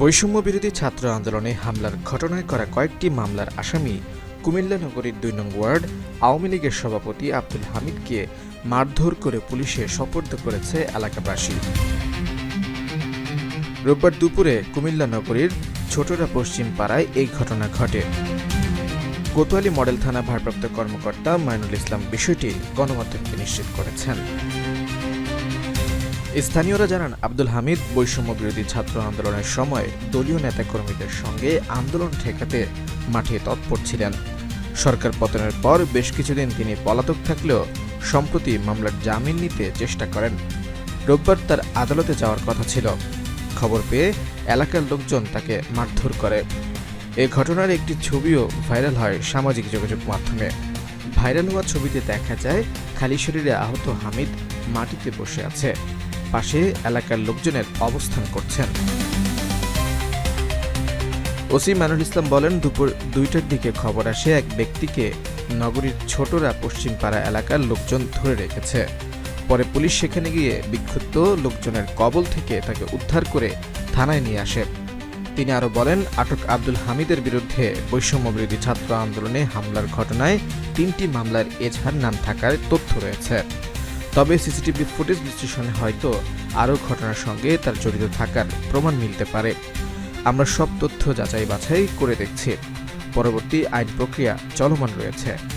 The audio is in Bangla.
বৈষম্য বিরোধী ছাত্র আন্দোলনে হামলার ঘটনায় করা কয়েকটি মামলার আসামি কুমিল্লা নগরীর দুই নং ওয়ার্ড আওয়ামী লীগের সভাপতি আব্দুল হামিদকে মারধর করে পুলিশে সোপর্দ করেছে এলাকাবাসী। রোববার দুপুরে কুমিল্লা নগরীর ছোটরা পশ্চিম পাড়ায় এই ঘটনা ঘটে। কোতোয়ালি মডেল থানা ভারপ্রাপ্ত কর্মকর্তা মাইনুল ইসলাম বিষয়টি গণমাধ্যমকে নিশ্চিত করেছেন। স্থানীয়রা জানান, আব্দুল হামিদ বৈষম্য বিরোধী ছাত্র আন্দোলনের সময় দলীয় নেতাকর্মীদের সঙ্গে আন্দোলন ঠেকাতে মাঠে তৎপর ছিলেন। সরকার পতনের পর বেশ কিছুদিন তিনি পলাতক থাকলেও সম্প্রতি মামলার জামিন নিতে চেষ্টা করেন। রোববার তার আদালতে যাওয়ার কথা ছিল। খবর পেয়ে এলাকার লোকজন তাকে মারধর করে। এ ঘটনার একটি ছবিও ভাইরাল হয় সামাজিক যোগাযোগ মাধ্যমে। ভাইরাল হওয়া ছবিতে দেখা যায়, খালি শরীরে আহত হামিদ মাটিতে বসে আছে। পাশে এলাকার লোকজনের অবস্থান করছেন। ওসি মানুল ইসলাম বলেন, দুপুর দুইটার দিকে খবর আসে, এক ব্যক্তিকে নগরীর ছোটরা পশ্চিমপাড়া এলাকার লোকজন ধরে রেখেছে। পরে পুলিশ সেখানে গিয়ে বিক্ষুব্ধ লোকজনের কবল থেকে তাকে উদ্ধার করে থানায় নিয়ে আসে। তিনি আরও বলেন, আটক আব্দুল হামিদের বিরুদ্ধে বৈষম্য বিরোধী ছাত্র আন্দোলনে হামলার ঘটনায় তিনটি মামলার এজাহার নাম থাকার তথ্য রয়েছে। তবে সিসিটিভি ফুটেজ বিশ্লেষণে হয়তো আরও ঘটনার সঙ্গে তার জড়িত থাকার প্রমাণ মিলতে পারে। আমরা সব তথ্য যাচাই বাছাই করে দেখছি। পরবর্তী আইন প্রক্রিয়া চলমান রয়েছে।